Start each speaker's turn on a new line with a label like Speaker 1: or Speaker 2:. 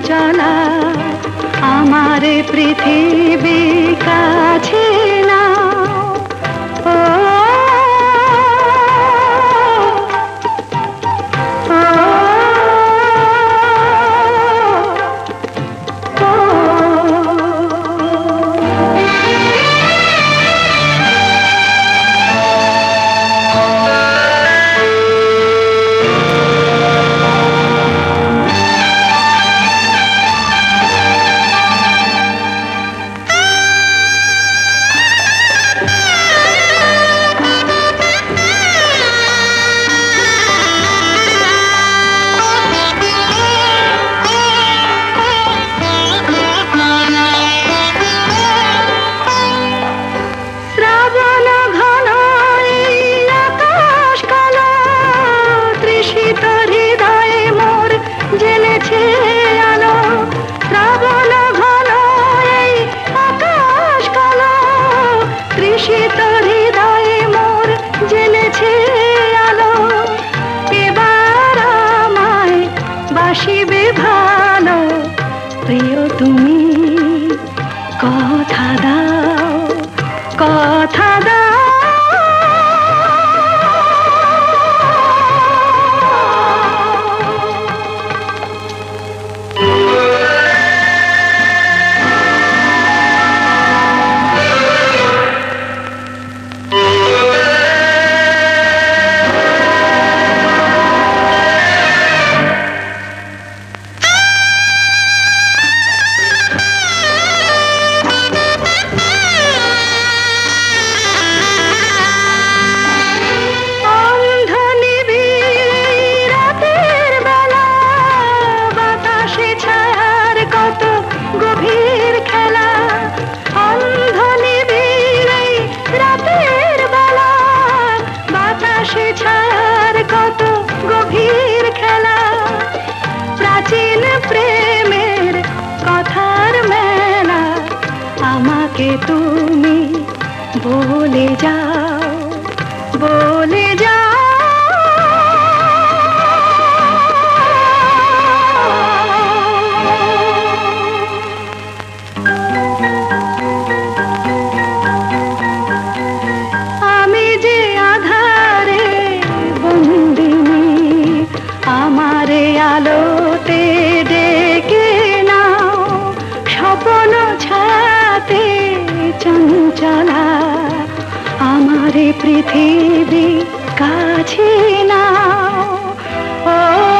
Speaker 1: চঞ্চলা আমার পৃথিবী কাছে जा। আমারে পৃথিবী কাছে না ও